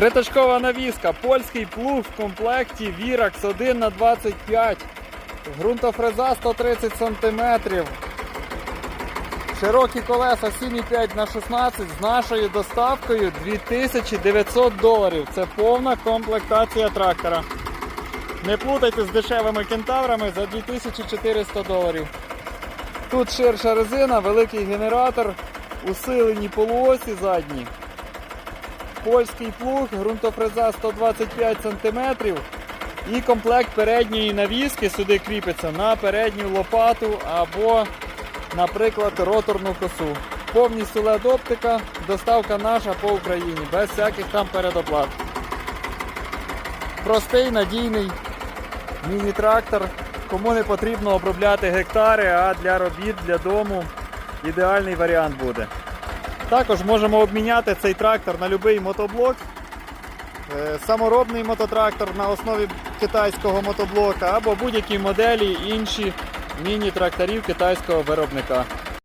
Триточкова навіска, польський плуг в комплекті Virax 1 на 25 ґрунтофреза 130 см. Широкі колеса 7,5 на 16 з нашою доставкою 2900 доларів. Це повна комплектація трактора. Не плутайте з дешевими кентаврами за 2400 доларів. Тут ширша резина, великий генератор, усилені полуосі задні. Польський плуг, ґрунтофреза 125 см і комплект передньої навіски сюди кріпиться на передню лопату або, наприклад, роторну косу. Повністю led оптика, доставка наша по Україні, без всяких там передоплат. Простий, надійний міні-трактор. Кому не потрібно обробляти гектари, а для робіт, для дому ідеальний варіант буде. Також можемо обміняти цей трактор на будь-який мотоблок. Е, Саморобний мототрактор на основі китайського мотоблока або будь-які моделі інші міні-тракторів китайського виробника.